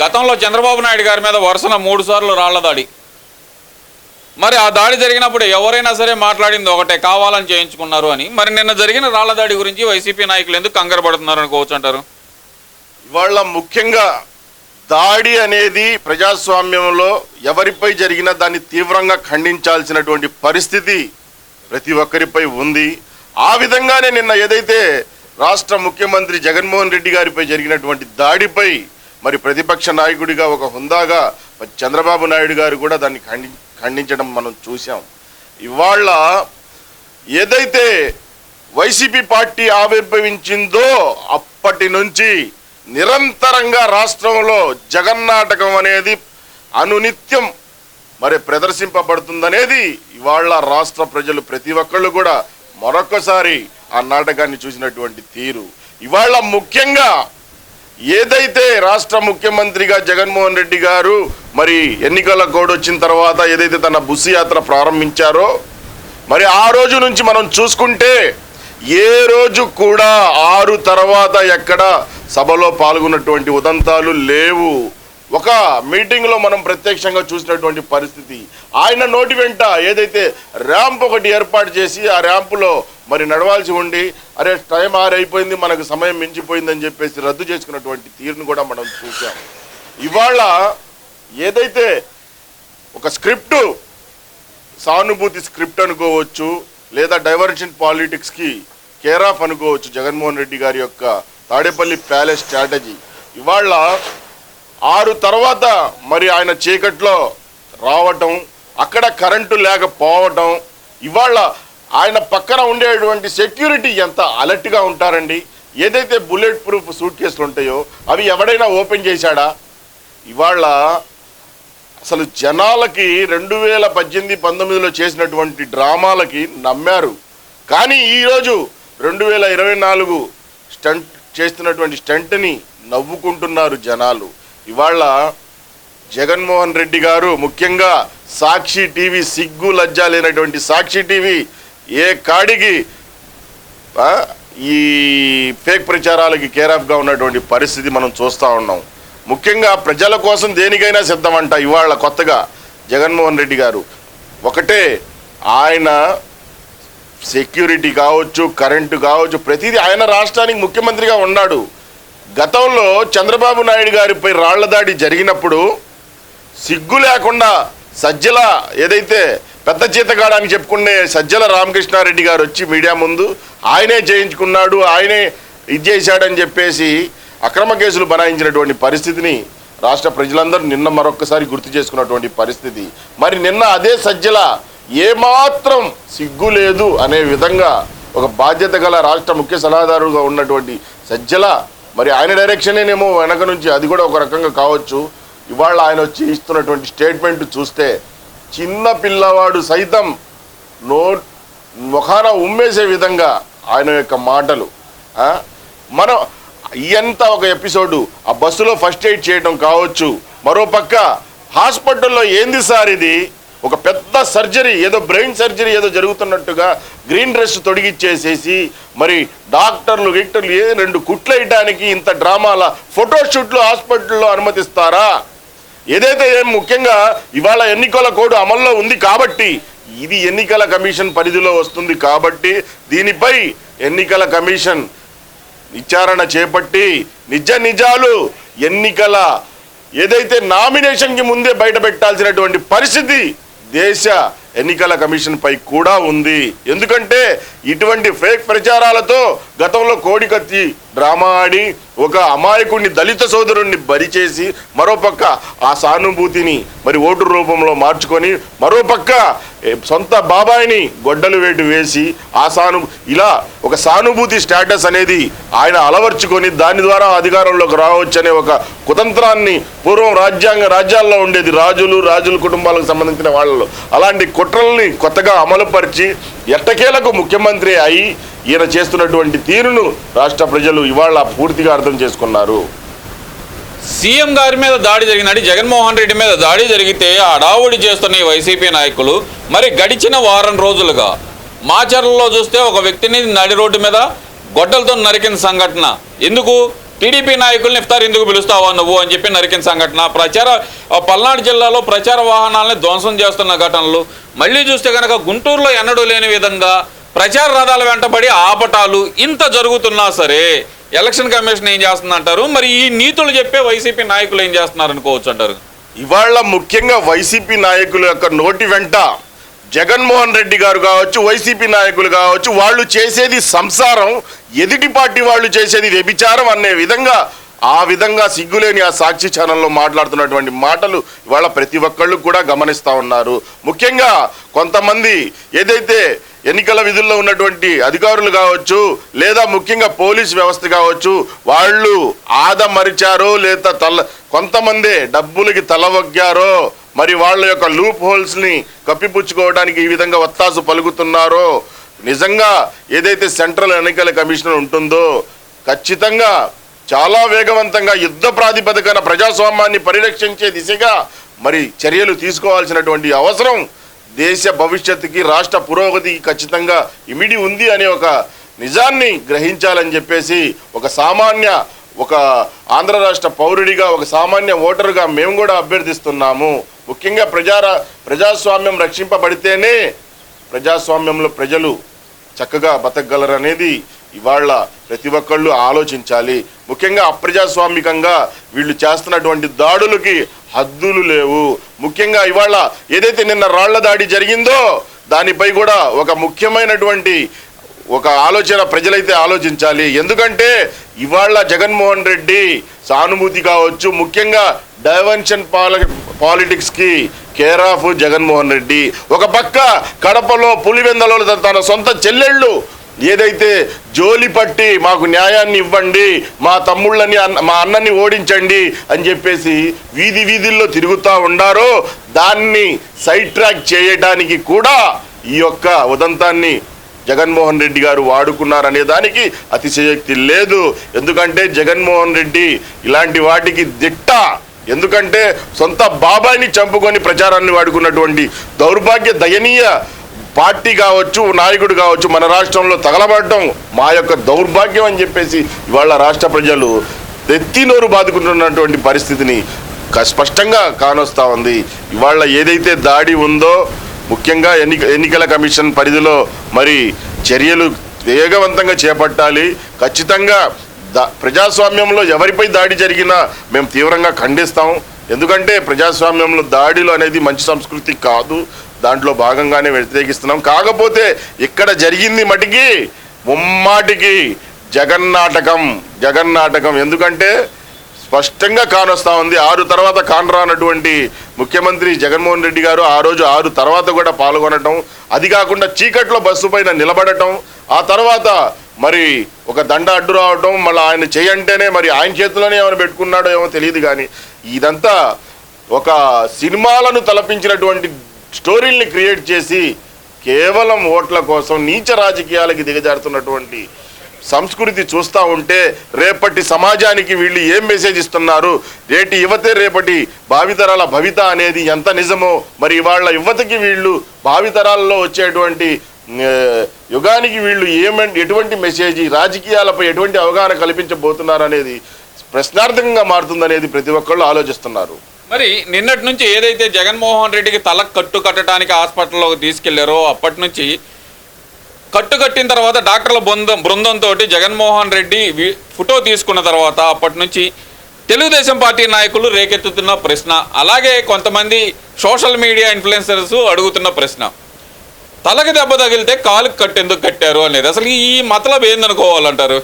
గతంలో చంద్రబాబు నాయుడు గారి మీద వరుసన మూడు సార్లు రాళ్ళ దాడి. మరి ఆ దాడి జరిగినప్పుడు ఎవరైనా సరే మాట్లాడింది ఒకటే కావాలని చేయించుకున్నారు అని. మరి నిన్న జరిగిన రాళ్ళ దాడి గురించి వైసీపీ నాయకులు ఎందుకు కంగారు పడుతున్నారు అనుకోవచ్చు అంటారు? ఇవాళ ముఖ్యంగా దాడి అనేది ప్రజాస్వామ్యంలో ఎవరిపై జరిగినా దాన్ని తీవ్రంగా ఖండించాల్సినటువంటి పరిస్థితి ప్రతి ఒక్కరిపై ఉంది. ఆ విధంగానే నిన్న ఏదైతే రాష్ట్ర ముఖ్యమంత్రి జగన్మోహన్ రెడ్డి గారిపై జరిగినటువంటి దాడిపై మరి ప్రతిపక్ష నాయకుడిగా ఒక హుందాగా చంద్రబాబు నాయుడు గారు కూడా దాన్ని ఖండి ఖండించడం మనం చూసాం ఇవాళ ఏదైతే వైసీపీ పార్టీ ఆవిర్భవించిందో అప్పటి నుంచి నిరంతరంగా రాష్ట్రంలో జగన్నాటకం అనేది అనునిత్యం మరి ప్రదర్శింపబడుతుందనేది ఇవాళ రాష్ట్ర ప్రజలు ప్రతి ఒక్కళ్ళు కూడా మరొకసారి ఆ నాటకాన్ని చూసినటువంటి తీరు. ఇవాళ ముఖ్యంగా ఏదైతే రాష్ట్ర ముఖ్యమంత్రిగా జగన్మోహన్ రెడ్డి గారు మరి ఎన్నికల కోడ్ వచ్చిన తర్వాత ఏదైతే తన బుస్సు యాత్ర ప్రారంభించారో మరి ఆ రోజు నుంచి మనం చూసుకుంటే ఏ రోజు కూడా ఆరు తర్వాత ఎక్కడ సభలో పాల్గొన్నటువంటి ఉదంతాలు లేవు. ఒక మీటింగ్లో మనం ప్రత్యక్షంగా చూసినటువంటి పరిస్థితి. ఆయన నోటి వెంట ఏదైతే ర్యాంప్ ఒకటి ఏర్పాటు చేసి ఆ ర్యాంపులో మరి నడవాల్సి ఉండి అరే టైం ఆరైపోయింది మనకు సమయం మించిపోయిందని చెప్పేసి రద్దు చేసుకున్నటువంటి తీరును కూడా మనం చూసాం ఇవాళ ఏదైతే ఒక స్క్రిప్టు సానుభూతి స్క్రిప్ట్ అనుకోవచ్చు లేదా డైవర్షన్ పాలిటిక్స్కి కేరాఫ్ అనుకోవచ్చు జగన్మోహన్ రెడ్డి గారి యొక్క తాడేపల్లి ప్యాలెస్ స్ట్రాటజీ ఇవాళ ఆరు తర్వాత మరి ఆయన చీకట్లో రావటం అక్కడ కరెంటు లేకపోవటం ఇవాళ ఆయన పక్కన ఉండేటువంటి సెక్యూరిటీ ఎంత అలర్ట్గా ఉంటారండి? ఏదైతే బుల్లెట్ ప్రూఫ్ సూట్ కేసులు ఉంటాయో అవి ఎవడైనా ఓపెన్ చేశాడా? ఇవాళ అసలు జనాలకి రెండు వేల పద్దెనిమిది పంతొమ్మిదిలో చేసినటువంటి డ్రామాలకి నమ్మారు. కానీ ఈరోజు రెండు వేల ఇరవై నాలుగు స్టంట్ చేస్తున్నటువంటి స్టంట్ని నవ్వుకుంటున్నారు జనాలు. ఇవాళ జగన్మోహన్ రెడ్డి గారు ముఖ్యంగా సాక్షి టీవీ సిగ్గు లజ్జా లేనటువంటి సాక్షి టీవీ ఏ కాడికి ఈ ఫేక్ ప్రచారాలకి కేరాఫ్గా ఉన్నటువంటి పరిస్థితి మనం చూస్తూ ఉన్నాం. ముఖ్యంగా ప్రజల కోసం దేనికైనా సిద్ధమంట ఇవాళ కొత్తగా జగన్మోహన్ రెడ్డి గారు. ఒకటే ఆయన సెక్యూరిటీ కావచ్చు కరెంటు కావచ్చు ప్రతిదీ ఆయన రాష్ట్రానికి ముఖ్యమంత్రిగా ఉన్నాడు. గతంలో చంద్రబాబు నాయుడు గారిపై రాళ్ళ దాడి జరిగినప్పుడు సిగ్గు లేకుండా సజ్జల ఏదైతే పెద్ద జీతగాడని చెప్పుకునే సజ్జల రామకృష్ణారెడ్డి గారు వచ్చి మీడియా ముందు ఆయనే చేయించుకున్నాడు ఆయనే ఇది చేశాడని చెప్పేసి అక్రమ కేసులు బనాయించినటువంటి పరిస్థితిని రాష్ట్ర ప్రజలందరూ నిన్న మరొక్కసారి గుర్తు చేసుకున్నటువంటి పరిస్థితి. మరి నిన్న అదే సజ్జల ఏమాత్రం సిగ్గు లేదు అనే విధంగా ఒక బాధ్యత గల రాష్ట్ర ముఖ్య సలహాదారుగా ఉన్నటువంటి సజ్జల మరి ఆయన డైరెక్షనేనేమో వెనక నుంచి అది కూడా ఒక రకంగా కావచ్చు. ఇవాళ ఆయన వచ్చి ఇస్తున్నటువంటి స్టేట్మెంట్ చూస్తే చిన్న పిల్లవాడు సైతం నో ముఖాన ఉమ్మేసే విధంగా ఆయన యొక్క మాటలు మనం ఇయంతా ఒక ఎపిసోడు ఆ బస్సులో ఫస్ట్ ఎయిడ్ చేయడం కావచ్చు. మరోపక్క హాస్పిటల్లో ఏంది సార్ ఇది? ఒక పెద్ద సర్జరీ ఏదో బ్రెయిన్ సర్జరీ ఏదో జరుగుతున్నట్టుగా గ్రీన్ డ్రెస్ తొడిగిచ్చేసేసి మరి డాక్టర్లు గిక్టర్లు ఏ రెండు కుట్లేయడానికి ఇంత డ్రామాల ఫోటోషూట్లు హాస్పిటల్లో అనుమతిస్తారా? ఏదైతే ఏం ముఖ్యంగా ఇవాళ ఎన్నికల కోడ్ అమల్లో ఉంది కాబట్టి ఇది ఎన్నికల కమిషన్ పరిధిలో వస్తుంది కాబట్టి దీనిపై ఎన్నికల కమిషన్ విచారణ చేపట్టి నిజ నిజాలు ఎన్నికల ఏదైతే నామినేషన్కి ముందే బయట పెట్టాల్సినటువంటి పరిస్థితి దేశ ఎన్నికల కమిషన్ పై కూడా ఉంది. ఎందుకంటే ఇటువంటి ఫేక్ ప్రచారాలతో గతంలో కోడికత్తి డ్రామా ఆడి ఒక అమాయకుడిని దళిత సోదరుణ్ణి బరిచేసి మరోపక్క ఆ సానుభూతిని మరి ఓటు రూపంలో మార్చుకొని మరోపక్క సొంత బాబాయిని గొడ్డలు వేటు వేసి ఆ సాను ఇలా ఒక సానుభూతి స్టేటస్ అనేది ఆయన అలవర్చుకొని దాని ద్వారా అధికారంలోకి రావచ్చు అనే ఒక కుతంత్రాన్ని పూర్వం రాజ్యాంగ రాజ్యాల్లో ఉండేది రాజులు రాజుల కుటుంబాలకు సంబంధించిన వాళ్ళలో. అలాంటి కుట్రల్ని కొత్తగా అమలుపరిచి ఎట్టకేలకు ముఖ్యమంత్రి అయి ఈయన చేస్తున్నటువంటి తీరును రాష్ట్ర ప్రజలు ఇవాళ పూర్తిగా అర్థం చేసుకున్నారు. సీఎం గారి మీద దాడి జరిగినట్టు జగన్మోహన్ రెడ్డి మీద దాడి జరిగితే అడావుడి చేస్తున్న ఈ వైసీపీ నాయకులు మరి గడిచిన వారం రోజులుగా మాచర్లలో చూస్తే ఒక వ్యక్తిని నడి రోడ్డు మీద గొడ్డలతో నరికిన సంఘటన. ఎందుకు? టీడీపీ నాయకుల్ని ఇఫ్తార్ ఎందుకు పిలుస్తావా నువ్వు అని చెప్పి నరికిన సంఘటన. ప్రచార పల్నాడు జిల్లాలో ప్రచార వాహనాలని ధ్వంసం చేస్తున్న ఘటనలు. మళ్ళీ చూస్తే కనుక గుంటూరులో ఎన్నడూ లేని విధంగా ప్రచార రథాల వెంటబడి ఆపటాలు ఇంత జరుగుతున్నా సరే ఎలక్షన్ కమిషన్ ఏం చేస్తుందంటారు? మరి ఈ నీతులు చెప్పే వైసీపీ నాయకులు ఏం చేస్తున్నారు అనుకోవచ్చు అంటారు? ఇవాళ ముఖ్యంగా వైసీపీ నాయకుల యొక్క నోటి వెంట జగన్మోహన్ రెడ్డి గారు కావచ్చు వైసీపీ నాయకులు కావచ్చు వాళ్ళు చేసేది సంసారం ఎదుటి పార్టీ వాళ్ళు చేసేది వ్యభిచారం అనే విధంగా ఆ విధంగా సిగ్గులేని ఆ సాక్షి ఛానల్లో మాట్లాడుతున్నటువంటి మాటలు ఇవాళ ప్రతి ఒక్కళ్ళు కూడా గమనిస్తూ ఉన్నారు. ముఖ్యంగా కొంతమంది ఏదైతే ఎన్నికల విధుల్లో ఉన్నటువంటి అధికారులు కావచ్చు లేదా ముఖ్యంగా పోలీస్ వ్యవస్థ కావచ్చు వాళ్ళు ఆదమరిచారో లేదా తల కొంతమంది డబ్బులకి తలవగ్గారో మరి వాళ్ళ యొక్క లూప్ హోల్స్ని కప్పిపుచ్చుకోవడానికి ఈ విధంగా ఒత్తాసు పలుకుతున్నారో నిజంగా ఏదైతే సెంట్రల్ ఎన్నికల కమిషన్ ఉంటుందో ఖచ్చితంగా చాలా వేగవంతంగా యుద్ధ ప్రాతిపదికన ప్రజాస్వామ్యాన్ని పరిరక్షించే దిశగా మరి చర్యలు తీసుకోవాల్సినటువంటి అవసరం దేశ భవిష్యత్తుకి రాష్ట్ర పురోగతికి ఖచ్చితంగా ఇమిడి ఉంది అనే ఒక నిజాన్ని గ్రహించాలని చెప్పేసి ఒక సామాన్య ఒక ఆంధ్ర రాష్ట్ర పౌరుడిగా ఒక సామాన్య ఓటరుగా మేము కూడా అభ్యర్థిస్తున్నాము. ముఖ్యంగా ప్రజా ప్రజాస్వామ్యం రక్షింపబడితేనే ప్రజాస్వామ్యంలో ప్రజలు చక్కగా బతకగలరనేది ఇవాళ ప్రతి ఒక్కళ్ళు ఆలోచించాలి. ముఖ్యంగా అప్రజాస్వామికంగా వీళ్ళు చేస్తున్నటువంటి దాడులకి హద్దులు లేవు. ముఖ్యంగా ఇవాళ ఏదైతే నిన్న రాళ్ళ దాడి జరిగిందో దానిపై కూడా ఒక ముఖ్యమైనటువంటి ఒక ఆలోచన ప్రజలైతే ఆలోచించాలి. ఎందుకంటే ఇవాళ జగన్మోహన్ రెడ్డి సానుభూతి కావచ్చు. ముఖ్యంగా డైవెన్షన్ పాల పాలిటిక్స్కి కేర్ ఆఫ్ జగన్మోహన్ రెడ్డి. ఒక పక్క కడపలో పులివెందలో తన సొంత చెల్లెళ్ళు ఏదైతే జోలి పట్టి మాకు న్యాయాన్ని ఇవ్వండి మా తమ్ముళ్ళని మా అన్నని ఓడించండి అని చెప్పేసి వీధి వీధుల్లో తిరుగుతూ ఉండారో దాన్ని సైడ్ ట్రాక్ చేయడానికి కూడా ఈ యొక్క ఉదంతాన్ని జగన్మోహన్ రెడ్డి గారు వాడుకున్నారనే దానికి అతిశయోక్తి లేదు. ఎందుకంటే జగన్మోహన్ రెడ్డి ఇలాంటి వాటికి దిట్ట. ఎందుకంటే సొంత బాబాయిని చంపుకొని ప్రచారాన్ని వాడుకున్నటువంటి దౌర్భాగ్య దయనీయ పార్టీ కావచ్చు నాయకుడు కావచ్చు మన రాష్ట్రంలో తగలబడటం మా యొక్క దౌర్భాగ్యం అని చెప్పేసి ఇవాళ రాష్ట్ర ప్రజలు ఎత్తినోరు బాదుకుంటున్నటువంటి పరిస్థితిని స్పష్టంగా కానొస్తా ఉంది. ఇవాళ ఏదైతే దాడి ఉందో ముఖ్యంగా ఎన్నిక ఎన్నికల కమిషన్ పరిధిలో మరి చర్యలు వేగవంతంగా చేపట్టాలి. ఖచ్చితంగా దా ప్రజాస్వామ్యంలో ఎవరిపై దాడి జరిగినా మేము తీవ్రంగా ఖండిస్తాం. ఎందుకంటే ప్రజాస్వామ్యంలో దాడిలు అనేది మంచి సంస్కృతి కాదు. దాంట్లో భాగంగానే వ్యతిరేకిస్తున్నాం. కాకపోతే ఇక్కడ జరిగింది మటికి ముమ్మాటికి జగన్నాటకం జగన్నాటకం. ఎందుకంటే స్పష్టంగా కానొస్తా ఉంది. ఆరు తర్వాత కానరానటువంటి ముఖ్యమంత్రి జగన్మోహన్ రెడ్డి గారు ఆ రోజు ఆరు తర్వాత కూడా పాల్గొనటం అది కాకుండా చీకట్లో బస్సు పైన నిలబడటం ఆ తర్వాత మరి ఒక దండ అడ్డు రావటం మళ్ళీ ఆయన చేయంటేనే మరి ఆయన చేతిలోనే ఏమైనా పెట్టుకున్నాడో ఏమో తెలియదు కానీ ఇదంతా ఒక సినిమాలను తలపించినటువంటి స్టోరీల్ని క్రియేట్ చేసి కేవలం ఓట్ల కోసం నీచ రాజకీయాలకి దిగజారుతున్నటువంటి సంస్కృతి చూస్తూ ఉంటే రేపటి సమాజానికి వీళ్ళు ఏం మెసేజ్ ఇస్తున్నారు? రేటి యువతే రేపటి భావితరాల భవిత అనేది ఎంత నిజమో? మరి వాళ్ళ యువతకి వీళ్ళు భావితరాల్లో వచ్చేటువంటి యుగానికి వీళ్ళు ఏమంటే ఎటువంటి మెసేజ్ రాజకీయాలపై ఎటువంటి అవగాహన కల్పించబోతున్నారు అనేది ప్రశ్నార్థకంగా మారుతుందనేది ప్రతి ఒక్కళ్ళు ఆలోచిస్తున్నారు. మరి నిన్నటి నుంచి ఏదైతే జగన్మోహన్ రెడ్డికి తల కట్టు కట్టడానికి హాస్పిటల్లోకి తీసుకెళ్ళారో అప్పటి నుంచి కట్టు కట్టిన తర్వాత డాక్టర్ల బృందం బృందంతో జగన్మోహన్ రెడ్డి ఫోటో తీసుకున్న తర్వాత అప్పటి నుంచి తెలుగుదేశం పార్టీ నాయకులు రేకెత్తుతున్న ప్రశ్న అలాగే కొంతమంది సోషల్ మీడియా ఇన్ఫ్లుయెన్సర్స్ అడుగుతున్న ప్రశ్న. తలకి దెబ్బ తగిలితే కాలుకి కట్టు ఎందుకు కట్టారు అనేది. అసలు ఈ మతలబ్ ఏందనుకోవాలంటారు?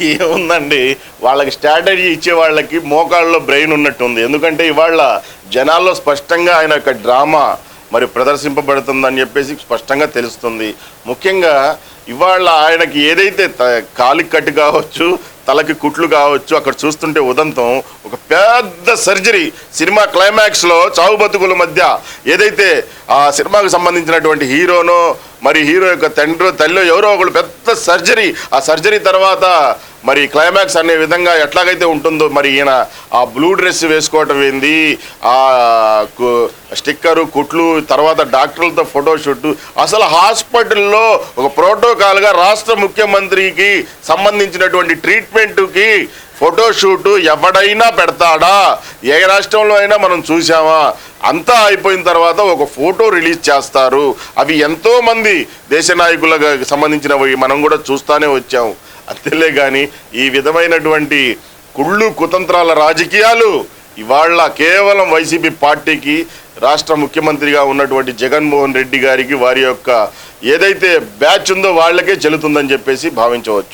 ఏముందండి? వాళ్ళకి స్ట్రాటజీ ఇచ్చే వాళ్ళకి మోకాళ్ళలో బ్రెయిన్ ఉన్నట్టుంది. ఎందుకంటే ఇవాళ జనాల్లో స్పష్టంగా ఆయన యొక్క డ్రామా మరి ప్రదర్శింపబడుతుందని చెప్పేసి స్పష్టంగా తెలుస్తుంది. ముఖ్యంగా ఇవాళ ఆయనకి ఏదైతే త- కాలికి కట్టు కావచ్చు తలకి కుట్లు కావచ్చు అక్కడ చూస్తుంటే ఉదంతం ఒక పెద్ద సర్జరీ సినిమా క్లైమాక్స్లో చావు బతుకుల మధ్య ఏదైతే ఆ సినిమాకు సంబంధించినటువంటి హీరోనో మరి హీరో యొక్క తండ్రి తల్లి ఎవరో ఒకళ్ళు పెద్ద సర్జరీ. ఆ సర్జరీ తర్వాత మరి క్లైమాక్స్ అనే విధంగా ఎట్లాగైతే ఉంటుందో మరి ఈయన ఆ బ్లూ డ్రెస్ వేసుకోవటం ఏంది ఆ కు- స్టిక్కరు కుట్లు తర్వాత డాక్టర్లతో ఫోటోషూట్ అసలు హాస్పిటల్లో ఒక ప్రోటోకాల్గా రాష్ట్ర ముఖ్యమంత్రికి సంబంధించినటువంటి ట్రీట్మెంట్కి ఫోటోషూట్ ఎవడైనా పెడతాడా? ఏ రాష్ట్రంలో అయినా మనం చూసామా అంతా అయిపోయిన తర్వాత ఒక ఫోటో రిలీజ్ చేస్తారు. అవి ఎంతో మంది దేశ నాయకులకు సంబంధించినవి. మనం కూడా చూస్తానే వచ్చాం. అంతేలే కానీ ఈ విధమైనటువంటి కుళ్ళు కుతంత్రాల రాజకీయాలు ఇవాళ కేవలం వైసీపీ పార్టీకి రాష్ట్ర ముఖ్యమంత్రిగా ఉన్నటువంటి జగన్మోహన్ రెడ్డి గారికి వారి యొక్క ఏదైతే బ్యాచ్ ఉందో వాళ్ళకే చెల్లుతుందని చెప్పేసి భావించవచ్చు.